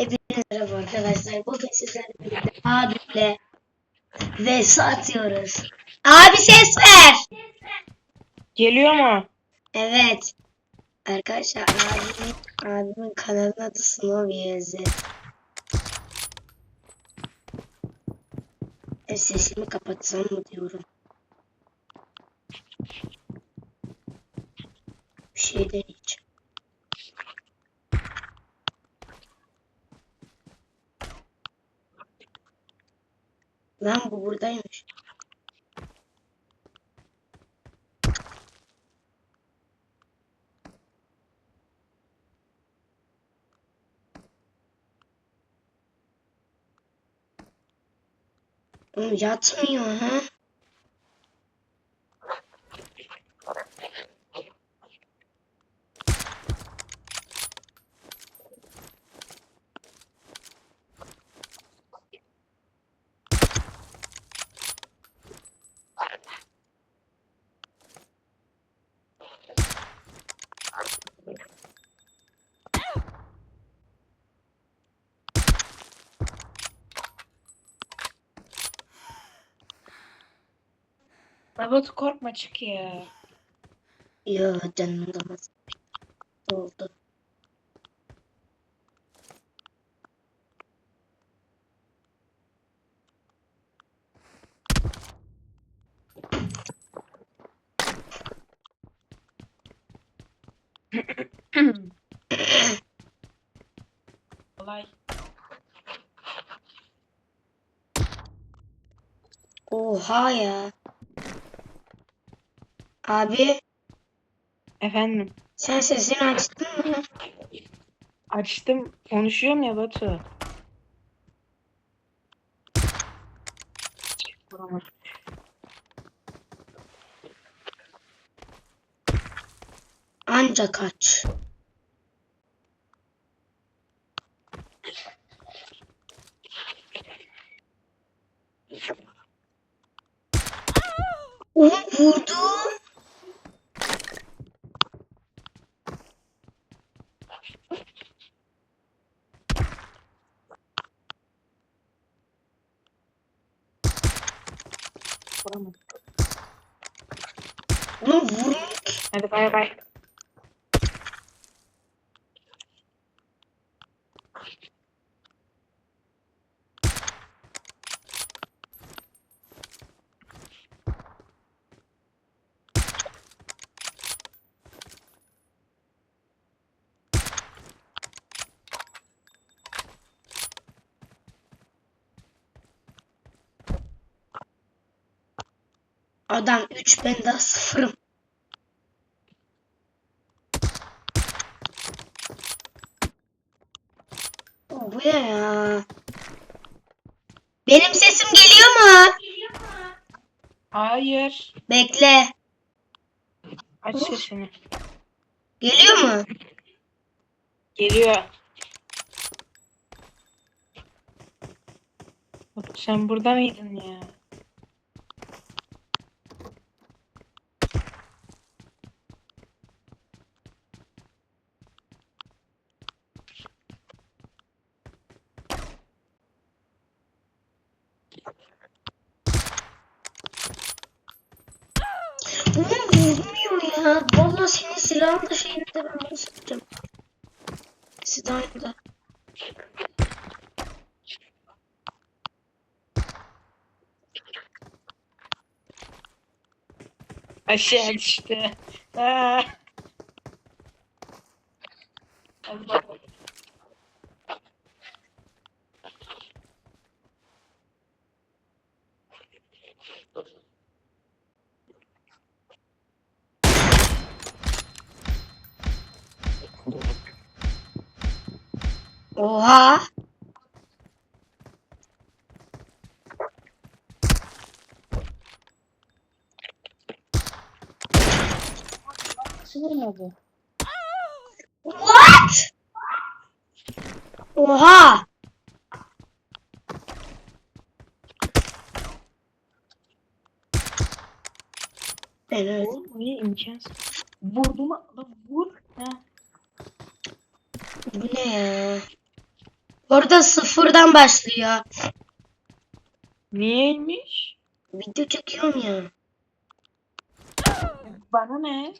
Hepinize merhaba arkadaşlar. Bugün sizlerle birlikte abimle vs atıyoruz. Abi ses ver. Geliyor mu? Evet. Arkadaşlar abimin, abimin kanalının adı Snow Yezi. E, sesimi kapatsam mı diyorum. Bir şey deneyeceğim. Lan bu buradaymış. Oğlum yatmıyor ha. Batu korkma çık ya. Yo canım damaz. Oldu. Kolay. Oha ya. Abi Efendim. sen sesini açtın mı? Açtım. Konuşuyorum ya Batu. Vuramadım. Anca kaç. Oğlum vurdu. Vuramadım. Oğlum vurmuyor ki. Hadi bay bay. Adam 3 ben daha sıfırım. Bu ya? Benim sesim geliyor mu? Hayır. Bekle. Aç sesini. Geliyor mu? Geliyor. Sen burada mıydın ya? 我笑死！啊。Nasıl vurmadı? What? Oha. Ben öyle. Oğlum niye imkansız? Vurdu mu? Vur. Ha. Bu ne ya? Orada sıfırdan başlıyor. Niyeymiş? Video çekiyorum ya. Bana ne?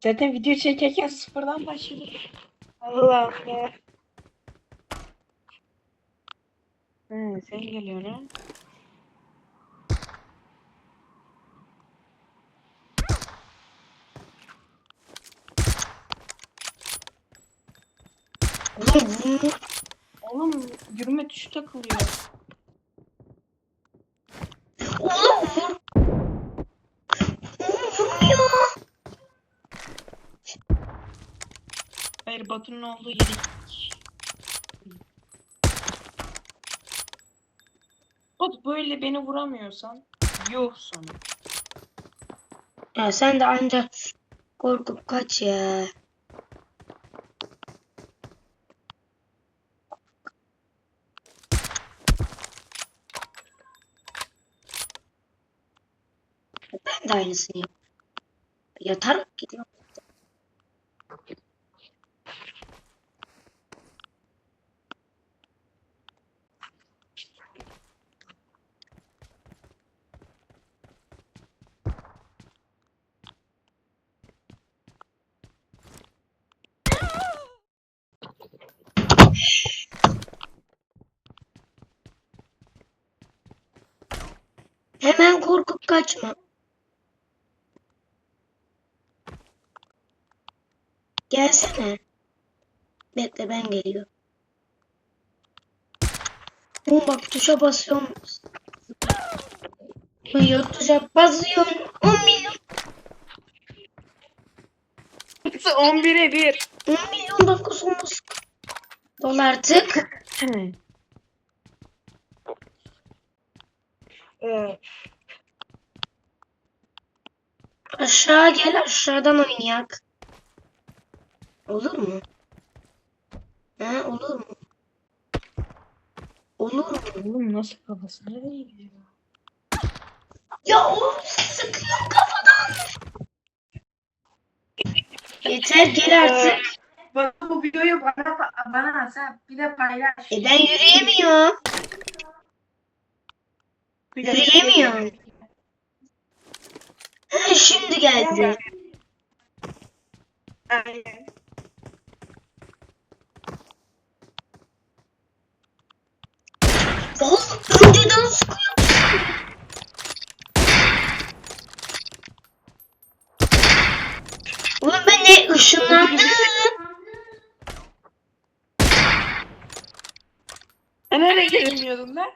Zaten video çekerken sıfırdan başladı. Allah Allah. He, sen geliyorsun ha? Oğlum Oğlum yürüme tuşu takılıyor. Oğlum vur. Oğlum vurmuyor. Hayır Batu'nun olduğu yere. Batu böyle beni vuramıyorsan sana. Ya sen de ancak korkup kaç ya. Ben de aynısını yap. Gidiyorum. Hemen korkup kaçma. Gelsene. Bekle ben geliyorum. Oğlum bak tuşa basıyorum. Yok tuşa basıyorum. 10 milyon. 11'e 1. 10 milyon dakika sonra sık. Dolar tık. Evet. Aşağı gel aşağıdan oynayak. Olur mu? He olur mu? Olur mu? Oğlum nasıl kafası nereye gidiyor? Ya oğlum sıkıyorum kafadan. Yeter gel artık. Bak bu videoyu bana bana sen bir de paylaş. E ben yürüyemiyorum. Yürüyemiyorum. Ha, şimdi geldi. Aynen. Oğlum önceden sıkıyor. Oğlum ben ne ışınlandım. E nereye gelmiyordun lan?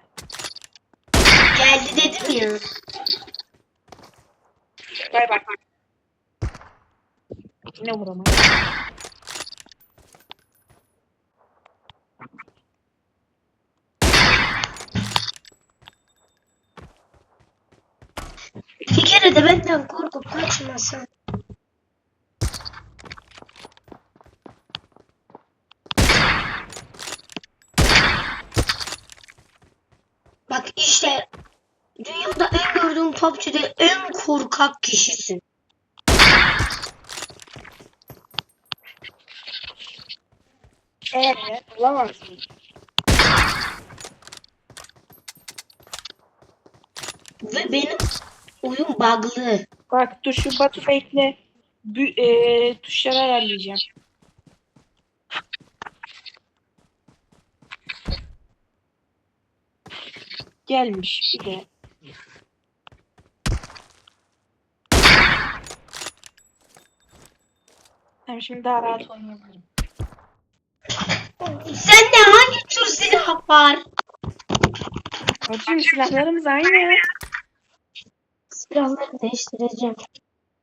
Geldi dedim ya. Bay bay. Yine vuramadım. Bir kere de benden korkup kaçmasın. Bak işte dünyada en gördüğüm PUBG'de en korkak kişisin. Evet. Bulamazsın. Ve benim oyun bug'lı. Bak tuşu Batu bekle. Bü, e, tuşları ayarlayacağım. Gelmiş bir de. Tamam şimdi daha rahat oynayabilirim. Sende hangi tür silah var? Bacım silahlarımız aynı. Silahları değiştireceğim.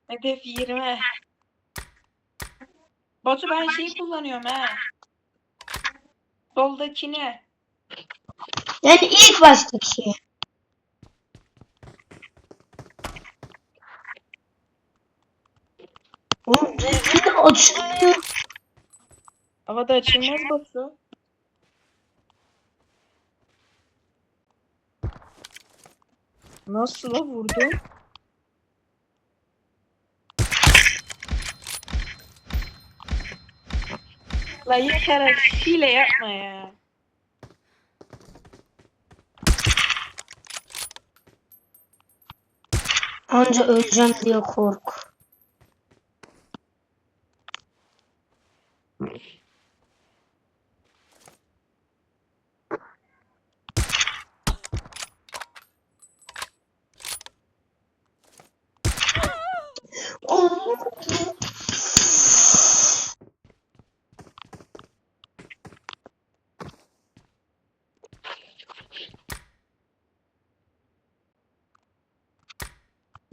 Hedef 20. Batu ben şeyi kullanıyorum ha. Soldakini. Yani ilk baştaki. Oğlum düzgün açılmıyor. Havada açılmaz Batu. Nasıl la vurdu? La yeter hile yapma ya. Anca öleceğim diye kork.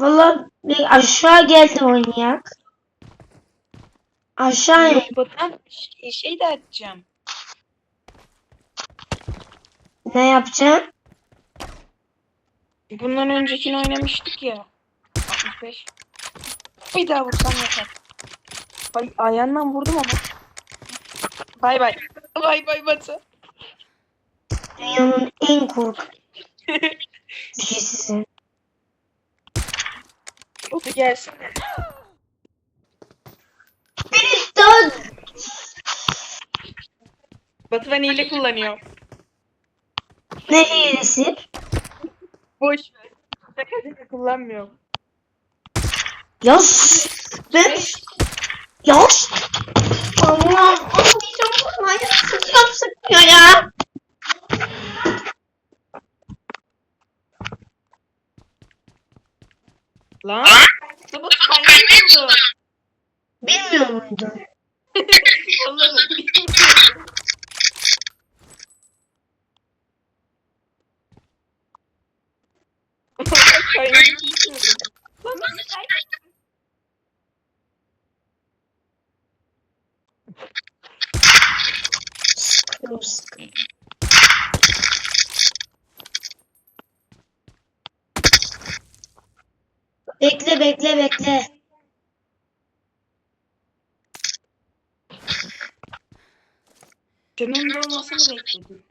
Valla bir aşağı geldi oynayak. Aşağı in. Yok Batuhan şey, şey de açacağım. Ne yapacağım? Bundan öncekini oynamıştık ya. 65. Bir daha vursam yeter. Ay ayağından vurdum ama. Bay bay. Bay bay Batu. Dünyanın en korkunç kişisisin. Batu gelsin. Dön. Batu ben hile kullanıyorum. Ne hilesi? Boş ver. Şaka kullanmıyorum. Yaz. Ben. Yaz. Allah. Anlayacağım. Manyak sıkıyor sıkıyor ya. Lan. Ya Batu kaynağı oldu. Bilmiyor muydun? Allah'ım. Kaynağı geçiyordum. Lan nasıl kaynağı? Sıkıyor. Bekle bekle bekle. Senin de olmasını bekledim.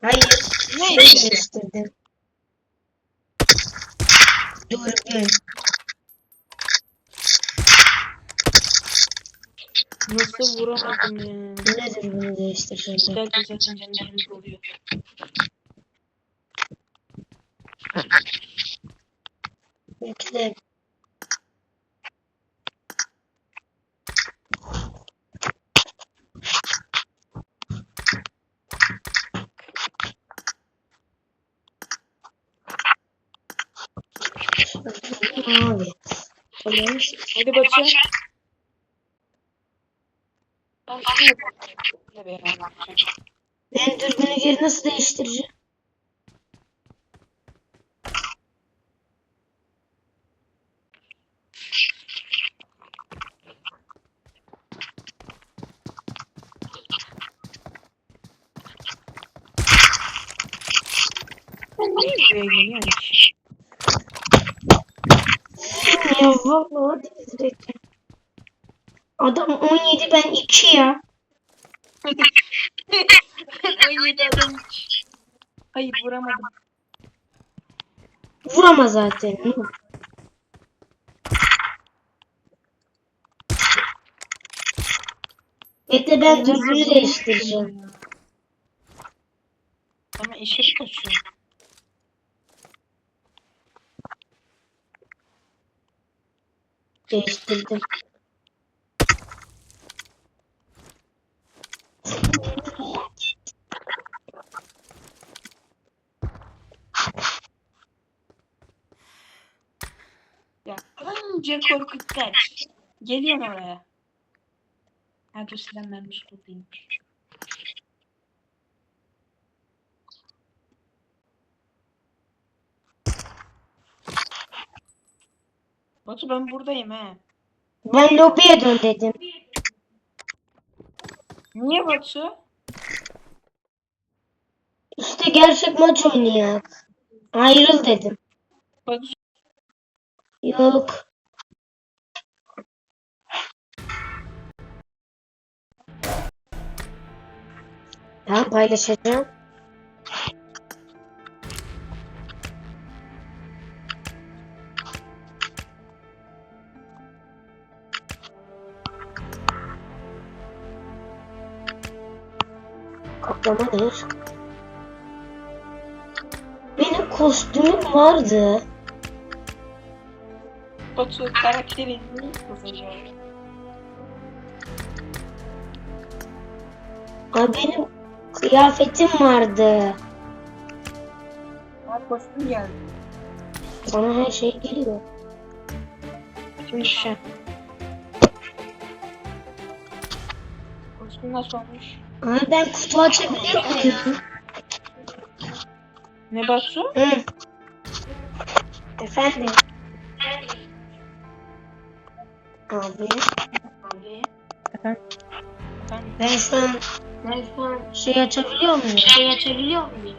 Hayır. Neyse. Ben değiştirdim. Dürbün. Nasıl vuramadım ya? Ne dürbünü değiştireceğim? Gel de zaten canlarımız oluyor. Bekle. Abi. Tamam. Hadi Batu. Ben şimdi Bekle be, ben dürbünü geri nasıl değiştireceğim? Ya vallahi direkt. Adam 17 ben 2 ya. 17 adam. Hayır vuramadım. Vurama zaten. Bekle ben dürbünü değiştireceğim. Ama işe kaçıyor. Değiştirdim. Ya önce korkutaç. Geliyorum oraya. Ha dur silenmemiş buradayım. Batu ben buradayım he. Ben lobiye dön dedim. Niye Batu? İşte gerçek maç oynayak. Ayrıl dedim. Batu Yok. Tamam paylaşacağım. Kaplama ne? Benim kostümüm vardı. Batu karakterini yazacağım. Ay benim kıyafetim vardı. Ha kostüm geldi. Bana her şey geliyor. Şimdi şey. Kostüm nasıl olmuş? Ay ben kutu açabiliyor muyum? Ne Batu? Hı. Efendim? Abi. Efendim? Efendim? Ben şu an, ben şu an şey açabiliyor muyum? Şey açabiliyor muyum?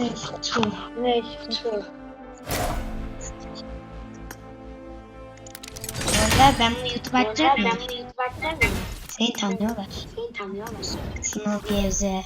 Ne kutu? Ne sıkıntı Valla ben bunu YouTube açacak mıyım? Seni tanıyorlar. Seni tanıyorlar. Sınav Gevze.